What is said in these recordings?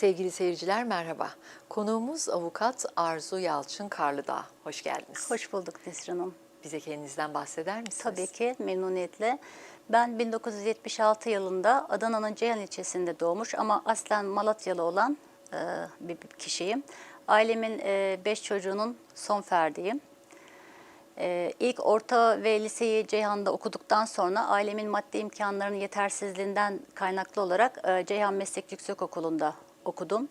Sevgili seyirciler merhaba. Konuğumuz avukat Arzu Yalçın Karlıdağ. Hoş geldiniz. Hoş bulduk Nesrin Hanım. Bize kendinizden bahseder misiniz? Tabii ki memnuniyetle. Ben 1976 yılında Adana'nın Ceyhan ilçesinde doğmuş ama aslen Malatyalı olan e, bir kişiyim. Ailemin 5 çocuğunun son ferdiyim. E, ilk orta ve liseyi Ceyhan'da okuduktan sonra ailemin maddi imkanlarının yetersizliğinden kaynaklı olarak e, Ceyhan Meslek Yüksekokulu'nda okudum.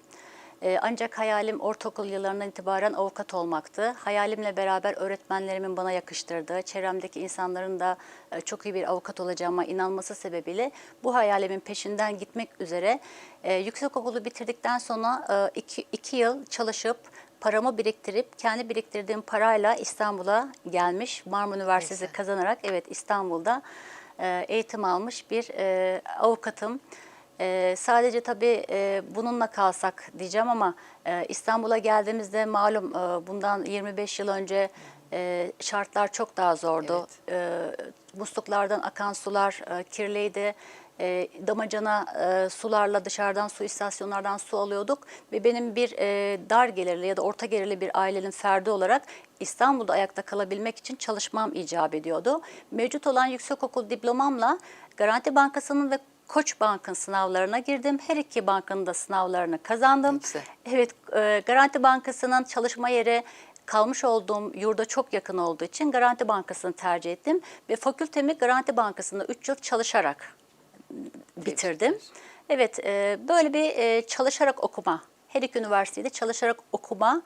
E, ancak hayalim ortaokul yıllarından itibaren avukat olmaktı. Hayalimle beraber öğretmenlerimin bana yakıştırdığı, çevremdeki insanların da e, çok iyi bir avukat olacağıma inanması sebebiyle bu hayalimin peşinden gitmek üzere e, yüksekokulu bitirdikten sonra e, iki, iki yıl çalışıp paramı biriktirip kendi biriktirdiğim parayla İstanbul'a gelmiş. Marmara Üniversitesi Neyse. kazanarak evet İstanbul'da e, eğitim almış bir e, avukatım. E, sadece tabii e, bununla kalsak diyeceğim ama e, İstanbul'a geldiğimizde malum e, bundan 25 yıl önce e, şartlar çok daha zordu. E, musluklardan akan sular e, kirliydi. E, damacana e, sularla dışarıdan su istasyonlardan su alıyorduk ve benim bir e, dar gelirli ya da orta gelirli bir ailenin ferdi olarak İstanbul'da ayakta kalabilmek için çalışmam icap ediyordu. Mevcut olan yüksekokul diplomamla Garanti Bankası'nın ve Koç Bank'ın sınavlarına girdim. Her iki bankın da sınavlarını kazandım. Güzel. Evet, e, Garanti Bankası'nın çalışma yeri kalmış olduğum yurda çok yakın olduğu için Garanti Bankası'nı tercih ettim ve fakültemi Garanti Bankası'nda 3 yıl çalışarak bitirdim. Evet, e, böyle bir e, çalışarak okuma, her iki üniversitede çalışarak okuma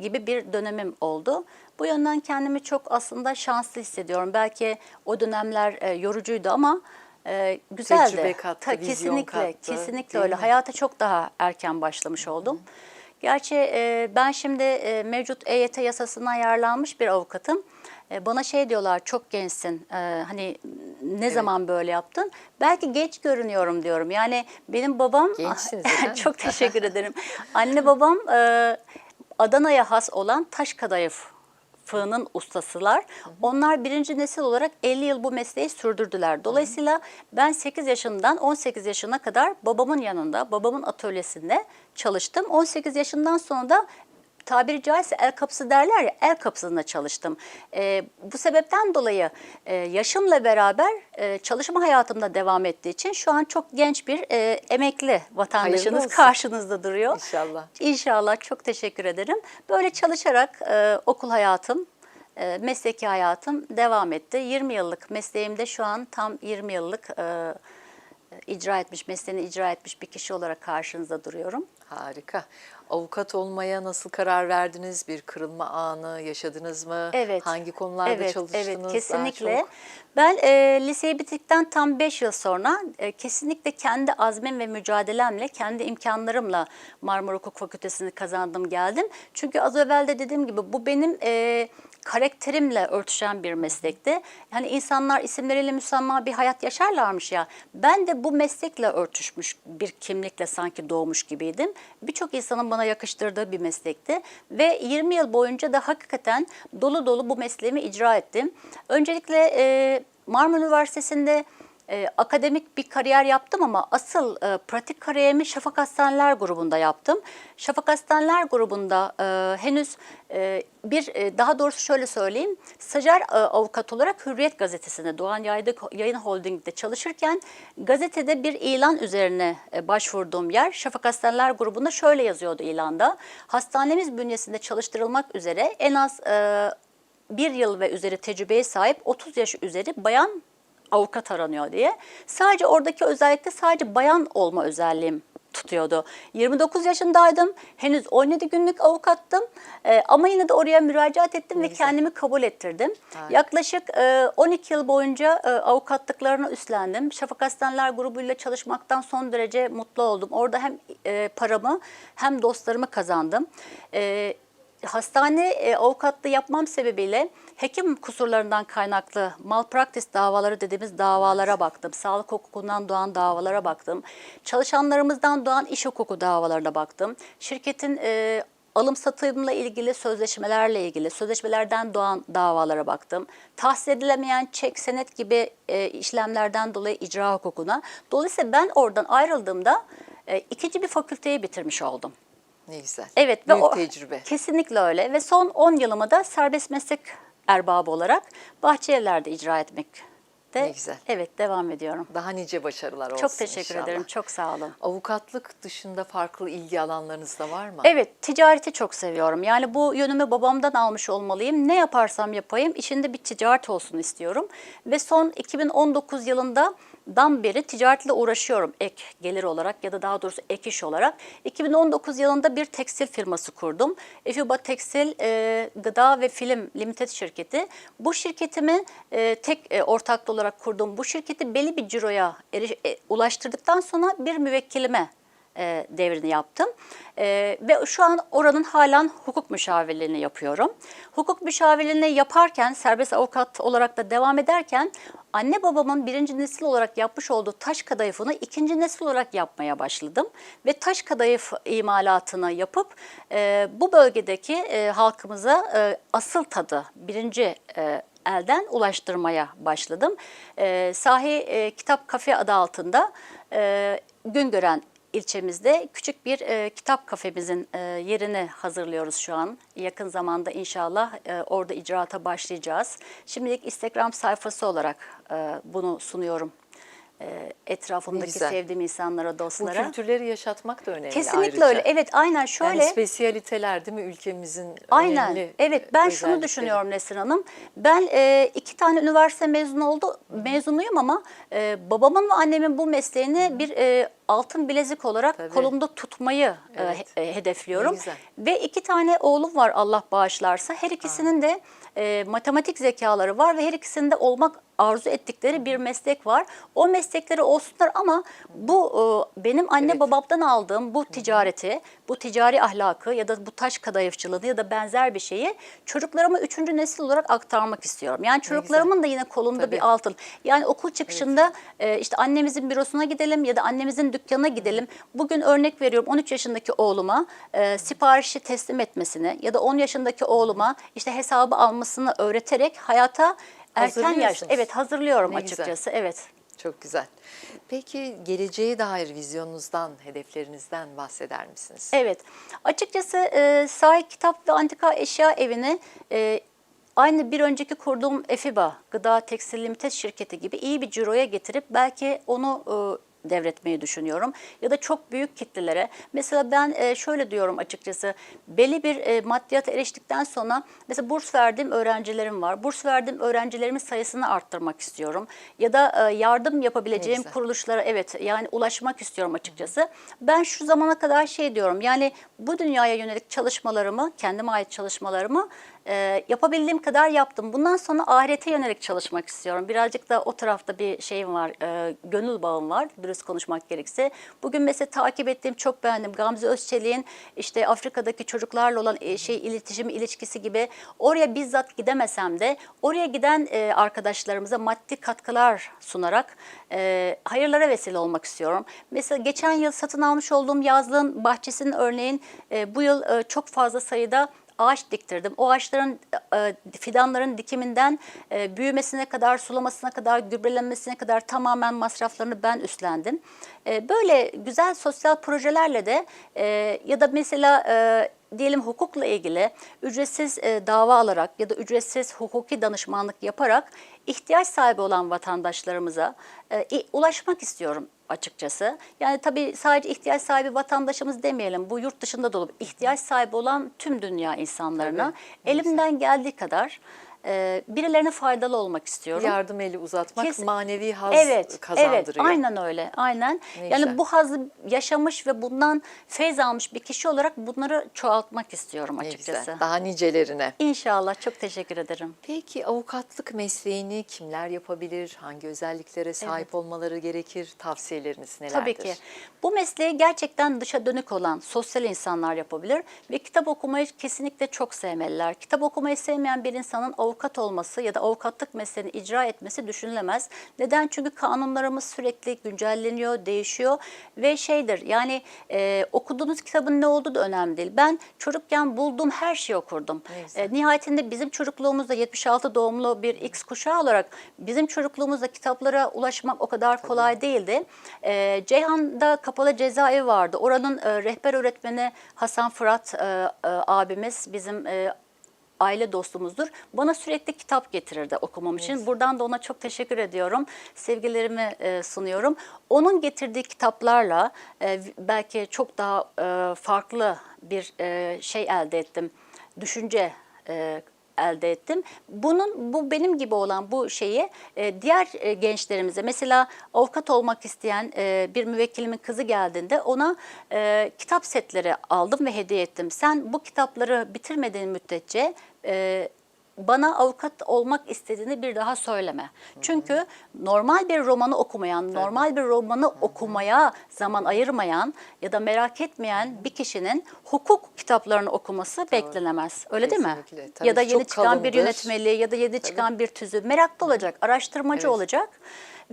gibi bir dönemim oldu. Bu yönden kendimi çok aslında şanslı hissediyorum. Belki o dönemler e, yorucuydu ama e, güzeldi. Tecrübe kattı, vizyon kesinlikle, kattı, kesinlikle öyle. mi? Hayata çok daha erken başlamış oldum. Gerçi e, ben şimdi e, mevcut EYT yasasına yararlanmış bir avukatım. E, bana şey diyorlar çok gençsin e, hani ne zaman böyle yaptın? Belki geç görünüyorum diyorum. Yani benim babam Gençsiniz çok teşekkür ederim. Anne babam e, Adana'ya has olan taş kadayıf fığının ustasılar. Onlar birinci nesil olarak 50 yıl bu mesleği sürdürdüler. Dolayısıyla ben 8 yaşından 18 yaşına kadar babamın yanında, babamın atölyesinde çalıştım. 18 yaşından sonra da tabiri caizse el kapısı derler ya el kapısında çalıştım. Ee, bu sebepten dolayı e, yaşımla beraber e, çalışma hayatımda devam ettiği için şu an çok genç bir e, emekli vatandaşınız karşınızda duruyor. İnşallah. İnşallah çok teşekkür ederim. Böyle çalışarak e, okul hayatım, e, mesleki hayatım devam etti. 20 yıllık mesleğimde şu an tam 20 yıllık e, icra etmiş, mesleğini icra etmiş bir kişi olarak karşınızda duruyorum. Harika. Avukat olmaya nasıl karar verdiniz? Bir kırılma anı yaşadınız mı? Evet. Hangi konularda evet, çalıştınız? Evet, kesinlikle. çok? Ben e, liseyi bitirdikten tam 5 yıl sonra e, kesinlikle kendi azmim ve mücadelemle, kendi imkanlarımla Marmara Hukuk Fakültesini kazandım geldim. Çünkü az evvel de dediğim gibi bu benim e, karakterimle örtüşen bir meslekti. Hani insanlar isimleriyle müsamma bir hayat yaşarlarmış ya. Ben de bu meslekle örtüşmüş bir kimlikle sanki doğmuş gibiydim. Birçok insanın bana yakıştırdığı bir meslekti. Ve 20 yıl boyunca da hakikaten dolu dolu bu mesleğimi icra ettim. Öncelikle e, Marmara Üniversitesi'nde e, akademik bir kariyer yaptım ama asıl e, pratik kariyerimi Şafak Hastaneler grubunda yaptım. Şafak Hastaneler grubunda e, henüz e, bir e, daha doğrusu şöyle söyleyeyim. Stajyer e, avukat olarak Hürriyet gazetesinde Doğan Yaydı, Yayın Holding'de çalışırken gazetede bir ilan üzerine e, başvurduğum yer Şafak Hastaneler grubunda şöyle yazıyordu ilanda. Hastanemiz bünyesinde çalıştırılmak üzere en az e, bir yıl ve üzeri tecrübeye sahip 30 yaş üzeri bayan avukat aranıyor diye. Sadece oradaki özellikle sadece bayan olma özelliğim tutuyordu. 29 yaşındaydım. Henüz 17 günlük avukattım. Ee, ama yine de oraya müracaat ettim ve güzel. kendimi kabul ettirdim. Harika. Yaklaşık e, 12 yıl boyunca e, avukatlıklarını üstlendim. Şafak Hastaneler grubuyla çalışmaktan son derece mutlu oldum. Orada hem e, paramı hem dostlarımı kazandım. E, hastane e, avukatlığı yapmam sebebiyle hekim kusurlarından kaynaklı malpraktis davaları dediğimiz davalara baktım. Sağlık hukukundan doğan davalara baktım. Çalışanlarımızdan doğan iş hukuku davalarına baktım. Şirketin e, alım satımla ilgili sözleşmelerle ilgili sözleşmelerden doğan davalara baktım. Tahsis edilemeyen çek, senet gibi e, işlemlerden dolayı icra hukukuna. Dolayısıyla ben oradan ayrıldığımda e, ikinci bir fakülteyi bitirmiş oldum. Ne güzel. Evet ve Büyük o tecrübe. kesinlikle öyle ve son 10 yılımı da serbest meslek erbabı olarak Bahçelievler'de icra etmekte. Ne güzel. Evet devam ediyorum. Daha nice başarılar olsun Çok teşekkür inşallah. ederim. Çok sağ olun. Avukatlık dışında farklı ilgi alanlarınız da var mı? Evet, ticareti çok seviyorum. Yani bu yönümü babamdan almış olmalıyım. Ne yaparsam yapayım, içinde bir ticaret olsun istiyorum. Ve son 2019 yılında dan beri ticaretle uğraşıyorum ek gelir olarak ya da daha doğrusu ek iş olarak. 2019 yılında bir tekstil firması kurdum. Efiba Tekstil e, Gıda ve Film Limited şirketi. Bu şirketimi e, tek e, ortaklı olarak kurduğum bu şirketi belli bir ciroya eriş- e, ulaştırdıktan sonra bir müvekkilime e, devrini yaptım. E, ve şu an oranın halen hukuk müşavirliğini yapıyorum. Hukuk müşavirliğini yaparken, serbest avukat olarak da devam ederken anne babamın birinci nesil olarak yapmış olduğu taş kadayıfını ikinci nesil olarak yapmaya başladım. Ve taş kadayıf imalatını yapıp e, bu bölgedeki e, halkımıza e, asıl tadı, birinci e, elden ulaştırmaya başladım. E, Sahi e, Kitap Kafe adı altında e, Güngören ilçemizde küçük bir e, kitap kafemizin e, yerini hazırlıyoruz şu an. Yakın zamanda inşallah e, orada icraata başlayacağız. Şimdilik Instagram sayfası olarak e, bunu sunuyorum. E, etrafımdaki güzel. sevdiğim insanlara, Bu dostlara. kültürleri yaşatmak da önemli Kesinlikle ayrıca. öyle. Evet aynen şöyle. Yani spesiyaliteler değil mi ülkemizin Aynen. önemli Evet ben şunu düşünüyorum Nesrin Hanım. Ben e, iki tane üniversite mezunu oldu mezunuyum ama e, babamın ve annemin bu mesleğini bir e, altın bilezik olarak Tabii. kolumda tutmayı e, Evet. e, hedefliyorum. Ve iki tane oğlum var Allah bağışlarsa. Her ikisinin de e, matematik zekaları var ve her ikisinde olmak arzu ettikleri bir meslek var. O meslekleri olsunlar ama bu e, benim anne Evet. babamdan aldığım bu ticareti, bu ticari ahlakı ya da bu taş kadayıfçılığını ya da benzer bir şeyi çocuklarıma üçüncü nesil olarak aktarmak istiyorum. Yani çocuklarımın da yine kolunda Tabii. bir altın. Yani okul çıkışında e, işte annemizin bürosuna gidelim ya da annemizin dükkanına gidelim. Bugün örnek veriyorum 13 yaşındaki oğluma e, siparişi teslim etmesini ya da 10 yaşındaki oğluma işte hesabı almasını öğreterek hayata erken yaş Hazırlıyorsunuz. evet hazırlıyorum Ne güzel. açıkçası. Evet. Çok güzel. Peki geleceğe dair vizyonunuzdan, hedeflerinizden bahseder misiniz? Evet. Açıkçası e, Sahih Kitap ve Antika Eşya Evi'ni e, aynı bir önceki kurduğum EFİBA, Gıda Tekstil Limited şirketi gibi iyi bir ciroya getirip belki onu e, devretmeyi düşünüyorum. Ya da çok büyük kitlelere. Mesela ben e, şöyle diyorum açıkçası. Belli bir e, maddiyata eriştikten sonra mesela burs verdiğim öğrencilerim var. Burs verdiğim öğrencilerimin sayısını arttırmak istiyorum. Ya da e, yardım yapabileceğim güzel. kuruluşlara evet yani ulaşmak istiyorum açıkçası. Ben şu zamana kadar şey diyorum yani bu dünyaya yönelik çalışmalarımı, kendime ait çalışmalarımı e, yapabildiğim kadar yaptım. Bundan sonra ahirete yönelik çalışmak istiyorum. Birazcık da o tarafta bir şeyim var, e, gönül bağım var dürüst konuşmak gerekirse. Bugün mesela takip ettiğim çok beğendim. Gamze Özçelik'in işte Afrika'daki çocuklarla olan e, şey iletişim ilişkisi gibi oraya bizzat gidemesem de oraya giden e, arkadaşlarımıza maddi katkılar sunarak e, hayırlara vesile olmak istiyorum. Mesela geçen yıl satın almış olduğum yazlığın bahçesinin örneğin e, bu yıl e, çok fazla sayıda ağaç diktirdim. O ağaçların e, fidanların dikiminden e, büyümesine kadar, sulamasına kadar, gübrelenmesine kadar tamamen masraflarını ben üstlendim. E, böyle güzel sosyal projelerle de e, ya da mesela e, diyelim hukukla ilgili ücretsiz e, dava alarak ya da ücretsiz hukuki danışmanlık yaparak ihtiyaç sahibi olan vatandaşlarımıza e, ulaşmak istiyorum açıkçası. Yani tabii sadece ihtiyaç sahibi vatandaşımız demeyelim. Bu yurt dışında da olur. İhtiyaç sahibi olan tüm dünya insanlarına Tabii, elimden geldiği kadar e, birilerine faydalı olmak istiyorum. Yardım eli uzatmak Kesin- manevi haz Evet, kazandırıyor. evet, aynen öyle, aynen. Ne yani güzel. bu hazı yaşamış ve bundan feyz almış bir kişi olarak bunları çoğaltmak istiyorum Ne açıkçası. güzel. Daha nicelerine. İnşallah, çok teşekkür ederim. Peki avukatlık mesleğini kimler yapabilir? Hangi özelliklere sahip olmaları gerekir? Tavsiyeleriniz nelerdir? Tabii ki. Bu mesleği gerçekten dışa dönük olan sosyal insanlar yapabilir ve kitap okumayı kesinlikle çok sevmeliler. Kitap okumayı sevmeyen bir insanın avukat olması ya da avukatlık mesleğini icra etmesi düşünülemez. Neden? Çünkü kanunlarımız sürekli güncelleniyor, değişiyor ve şeydir yani e, okuduğunuz kitabın ne olduğu da önemli değil. Ben çocukken bulduğum her şeyi okurdum. E, nihayetinde bizim çocukluğumuzda 76 doğumlu bir X kuşağı olarak bizim çocukluğumuzda kitaplara ulaşmak o kadar kolay değildi. E, Ceyhan'da kapalı cezaevi vardı. Oranın e, rehber öğretmeni Hasan Fırat e, e, abimiz bizim e, aile dostumuzdur. Bana sürekli kitap getirirdi okumam için. Buradan da ona çok teşekkür ediyorum. Sevgilerimi e, sunuyorum. Onun getirdiği kitaplarla e, belki çok daha e, farklı bir e, şey elde ettim. Düşünce e, elde ettim. Bunun bu benim gibi olan bu şeyi e, diğer e, gençlerimize mesela avukat olmak isteyen e, bir müvekkilimin kızı geldiğinde ona e, kitap setleri aldım ve hediye ettim. Sen bu kitapları bitirmediğin müddetçe e, bana avukat olmak istediğini bir daha söyleme. Çünkü normal bir romanı okumayan, normal bir romanı okumaya zaman ayırmayan ya da merak etmeyen bir kişinin hukuk kitaplarını okuması beklenemez. Öyle değil mi? Kesinlikle. Tabii ya da yeni çıkan bir kalındır. yönetmeli ya da yeni çıkan bir tüzü meraklı olacak, araştırmacı Evet. olacak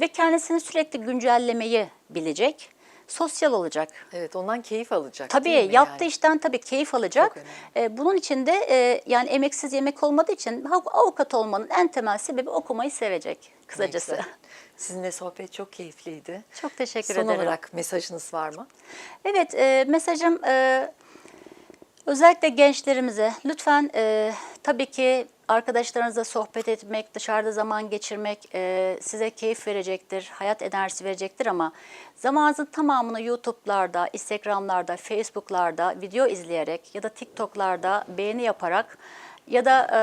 ve kendisini sürekli güncellemeyi bilecek, sosyal olacak. Evet ondan keyif alacak Tabii değil mi yaptığı yani? işten tabii keyif alacak. Ee, bunun için de e, yani emeksiz yemek olmadığı için av- avukat olmanın en temel sebebi okumayı sevecek kısacası. Sizinle sohbet çok keyifliydi. Çok teşekkür Son ederim. olarak mesajınız var mı? Evet, e, mesajım e, özellikle gençlerimize lütfen e, tabii ki arkadaşlarınızla sohbet etmek, dışarıda zaman geçirmek e, size keyif verecektir, hayat enerjisi verecektir ama zamanınızın tamamını YouTube'larda, Instagram'larda, Facebook'larda video izleyerek ya da TikTok'larda beğeni yaparak ya da e,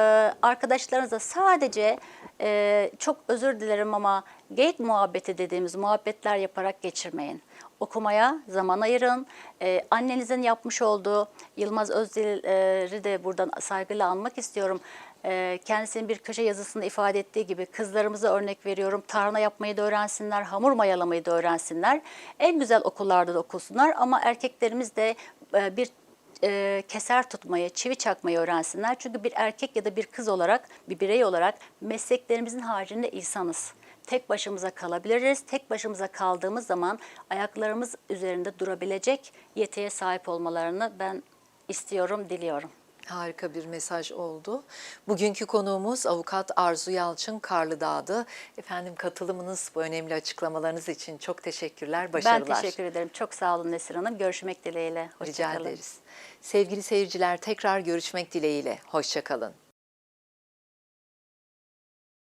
arkadaşlarınızla sadece e, çok özür dilerim ama geyik muhabbeti dediğimiz muhabbetler yaparak geçirmeyin. Okumaya zaman ayırın. E, annenizin yapmış olduğu Yılmaz Özdil'i de buradan saygıyla anmak istiyorum. E, kendisinin bir köşe yazısında ifade ettiği gibi kızlarımıza örnek veriyorum. Tarhana yapmayı da öğrensinler, hamur mayalamayı da öğrensinler. En güzel okullarda da okusunlar ama erkeklerimiz de e, bir e, keser tutmayı, çivi çakmayı öğrensinler. Çünkü bir erkek ya da bir kız olarak, bir birey olarak mesleklerimizin haricinde insanız. Tek başımıza kalabiliriz. Tek başımıza kaldığımız zaman ayaklarımız üzerinde durabilecek yetiye sahip olmalarını ben istiyorum, diliyorum. Harika bir mesaj oldu. Bugünkü konuğumuz avukat Arzu Yalçın Karlıdağ'dı. Efendim katılımınız, bu önemli açıklamalarınız için çok teşekkürler, başarılar. Ben teşekkür ederim. Çok sağ olun Nesrin Hanım. Görüşmek dileğiyle. Rica Hoşçakalın. ederiz. Sevgili seyirciler tekrar görüşmek dileğiyle. Hoşçakalın.